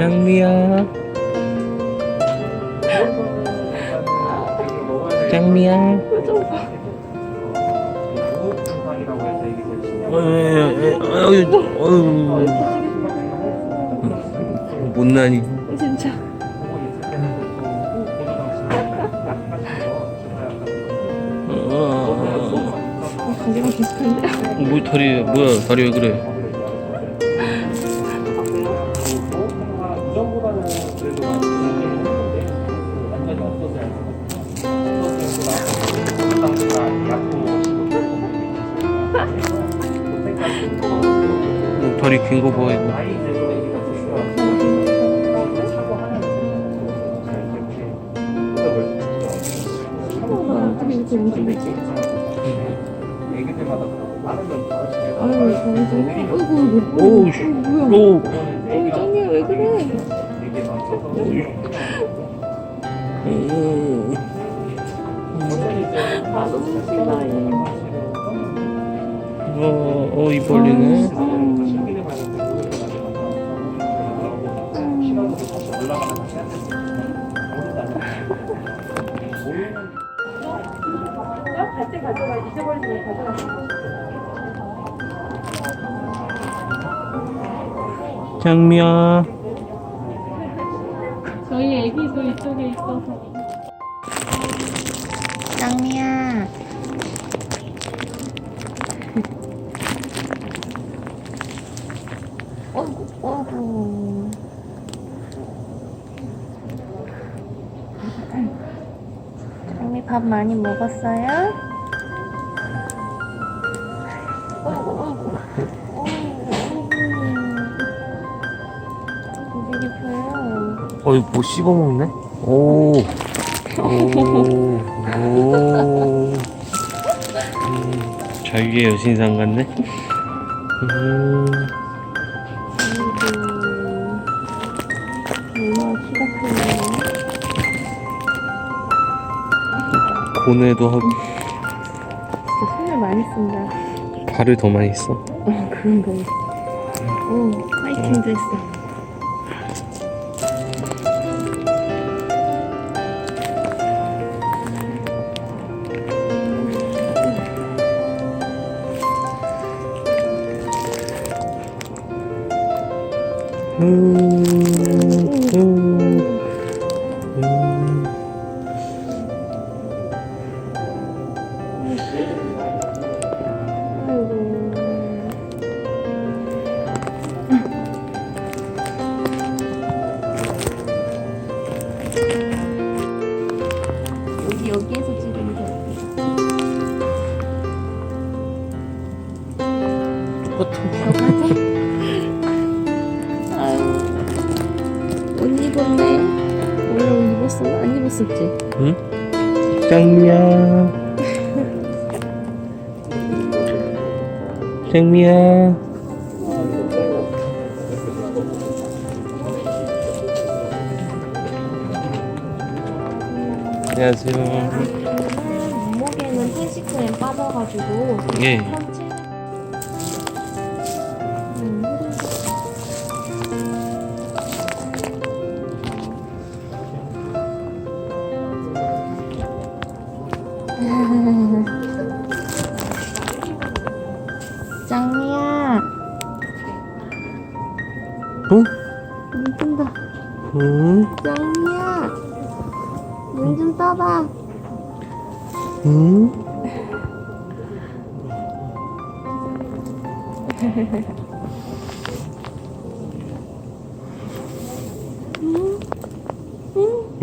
장미야. 장미야. 못나니. 진짜. 어, 가지가 비슷한데? 뭐 다리 뭐야 다리 왜 그래? 어, 어떻게 이렇게 움직이지? 아유, 정신. 어이구, 어이구. 뭐야. 오. 어이, 짱이야, 왜 그래? 음. 아, 너무 싫어해. 어, 어, 입 벌리네. 장미야. 저희 애기도 이쪽에 있어서. 짱미야. 어구, 어구. 짱미 밥 많이 먹었어요? 어이, 뭐 씹어 먹네? 오. 오. 오. 음, 자유의 여신상 같네? 음. 고뇌도 하고, 진짜 손을 많이 쓴다. 발을 더 많이 써. 어, 그런 거. 오, 파이팅도 했어. 음, 입었네. 원래 옷 입었어? 안 입었었지? 응? 짱미야. 짱미야. 안녕하세요. 몸무게는 80g 빠져가지고 예. 응?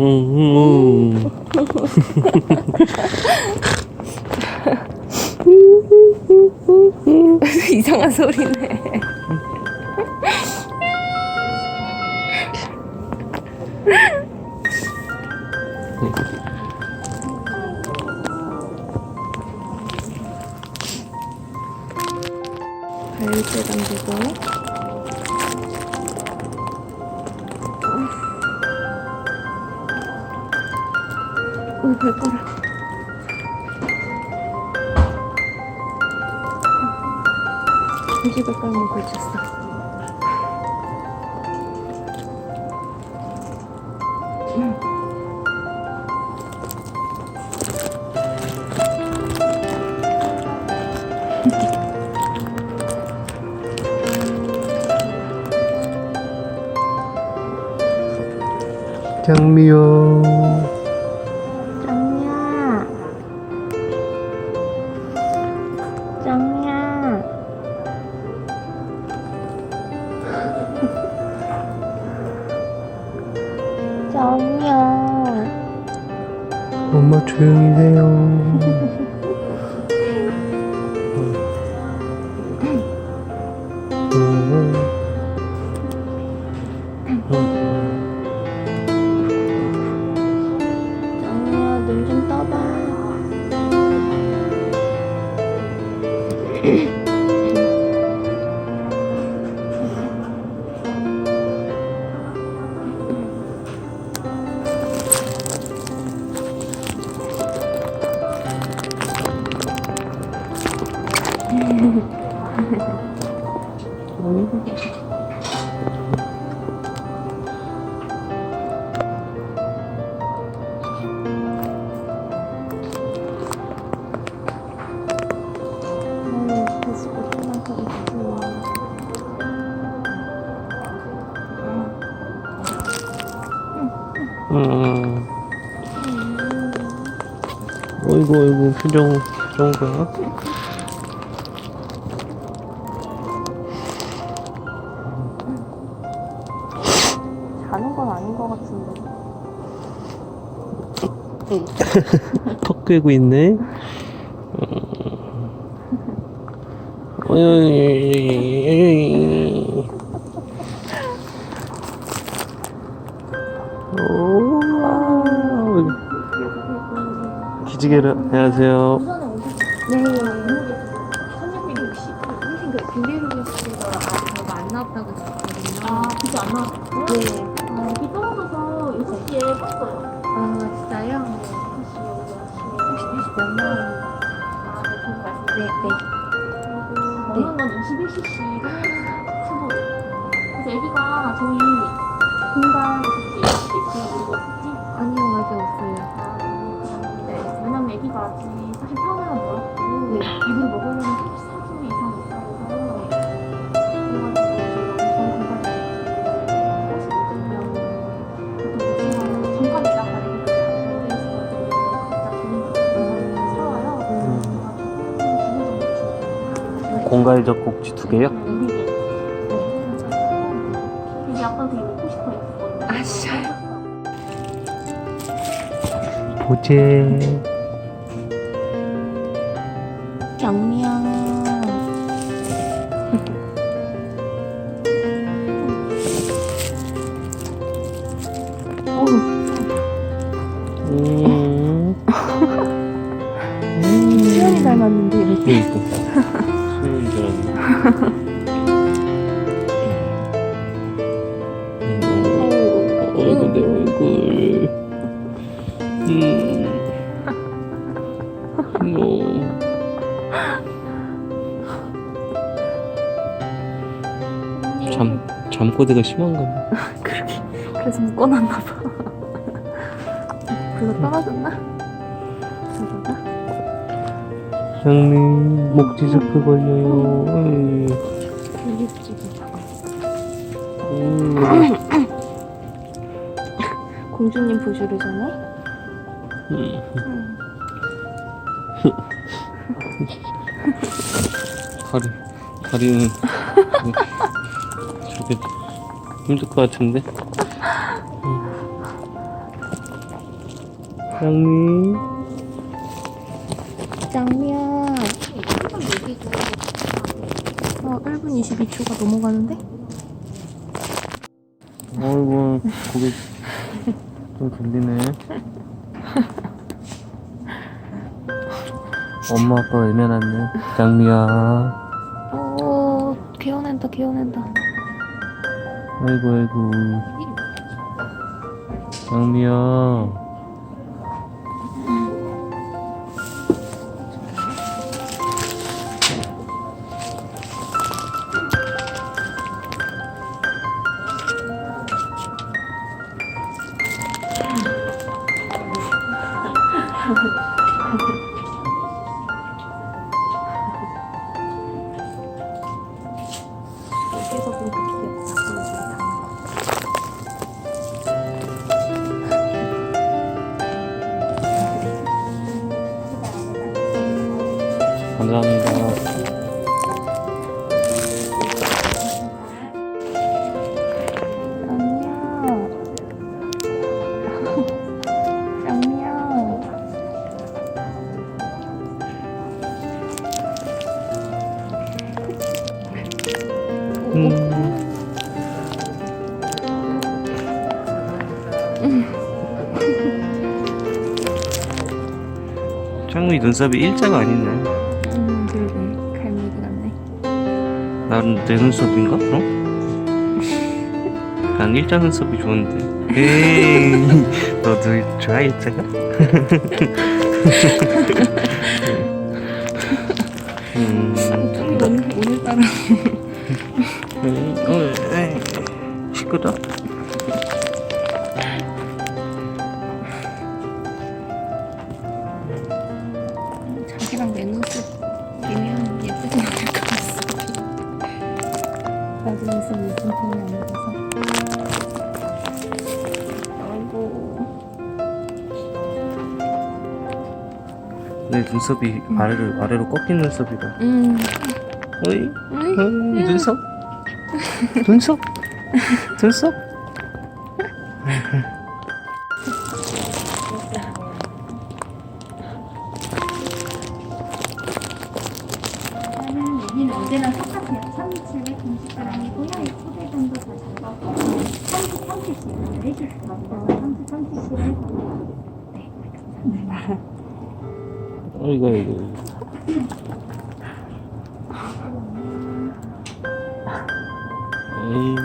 응, 응, 응. 이상한 소리네 오 발가락 돼지 발가락만 걸쳤어 장미요. 짱 어이구 표정 표정가. 자는 건 아닌 것 같은데. 턱 꿰고 있네. 어이. 기지개를 안녕하세요. 네. 선생님이 혹시 선생님 그 비밀로리스가 저가 안 나왔다고 했었거든요. 아, 그게 안 나왔어요? 네. 아, 비 떨어져서 6시에 껐어요. 아 진짜요? 혹시 여기 혹시 혹시 몇 명? 아, 네, 그거 말씀. 네, 네. 먹는 건 21cc가 수분. 그래서 애기가 저희 공간 이거 없었지? 아니요 아직 없어요. 네. 애기가 아직 사실 태어나면 멀었고 네. 입으로 먹으려면 34주 이상 그래가지고 저희. 보통 잠깐 있다가 각자 개인 사와요. 그래가지고 두개 정도 주고 공갈적 꼭지 두 개요? 네 개. 되게 약간 되게 먹고 싶어 했거든요. 아, 진짜요? 보제. 짱이야. 음. 수연이 닮았는데 이렇게. 잠 잠꼬대가 심한가 봐. 그래서 묶어놨나 봐. 그래서 떨어졌나? 형님 목지 접크 걸려요. 음. 음. 공주님 보시르잖아요? 음. 다리 다리는 저게 힘들 것 같은데. 한번 얘기도 어, 1분 22초가 넘어가는데? 어이구 고개 좀 들리네. 엄마 아빠 외면하네. 장미야. 오, 개어낸다, 개어낸다. 아이고 아이고. 장미야. 음. 짱미 눈썹이 일자가 아니네. 음, 그러게. 갈매기 같네. 나는 내 눈썹인가? 그럼? 난 일자 눈썹이 좋은데. 에이, 너도 좋아 일자가? 음, 시끄러. 자기랑 내 눈썹이면 예쁘진 않을 것 같아. 나도 눈썹 예쁜 편이 아니라서. 아이고. 내 눈썹이 아래로 아래로 꺾인 눈썹이다. 음. 어이, 음. 어이 눈썹, 눈썹, 눈썹. 저는 여기는 언제나 똑같아요. 3790g이고요. 이 소대전도 다 잡아서 30, 30씩 해줄 수 있어요. 30, 30씩 해서 네, 감사합니다. 어이구 이거. 에이.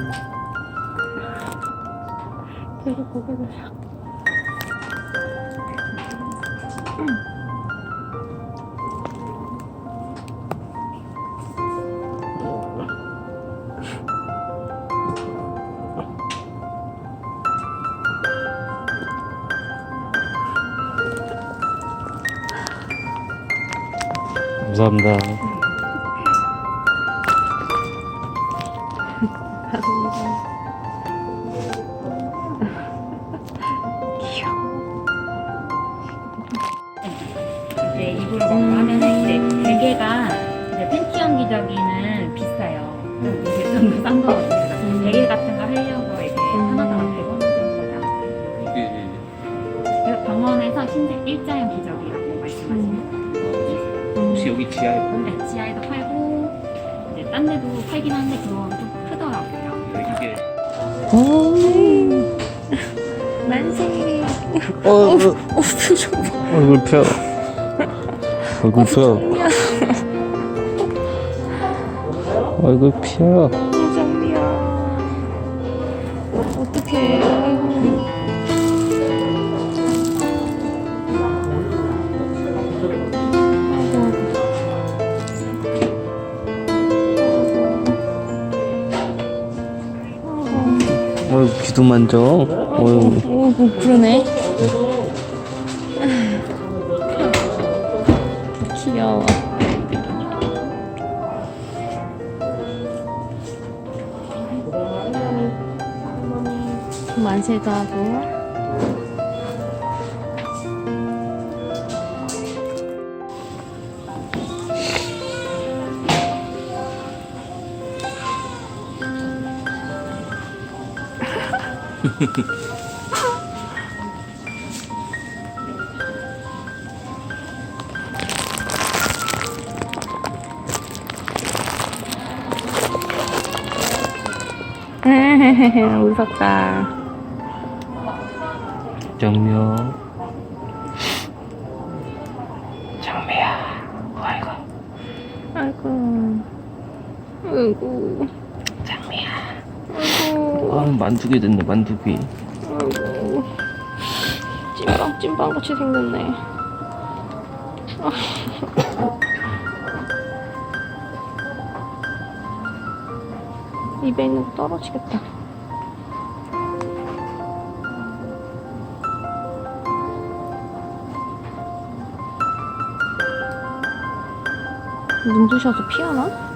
되게 고개를. 감사합니다. 이제 입으로 먹고 하면은 이제 베개가 이제 팬티형 기저귀는 비싸요. 이게 좀더 싼 거거든요. 베개 같은 거 하려고 이제 하나당 100원 정도 나와요. 그래서 병원에서 신생 일자형 기저귀라고 말씀하시는 혹시 여기 지하에 네, 지하에도 팔고 이제 딴 데도 팔긴 한데 그건 좀 크더라고요. 이게 오. 만세. 어, 어, 오, 표정 봐. 얼굴 펴. 얼굴 펴. 얼굴 펴. 어이구 귀도 만져. 어이구. 오고 그러네. 귀여워. 만세도 하고. 웃었다. 정묘. 장미야. 아이고. 아이고. 아이고. 장미야. 아이고. 아, 만두개 됐네, 만두개. 아이고. 찐빵, 찐빵같이 생겼네. 아. 입에 있는 거 떨어지겠다. 눈 부셔서 피하나?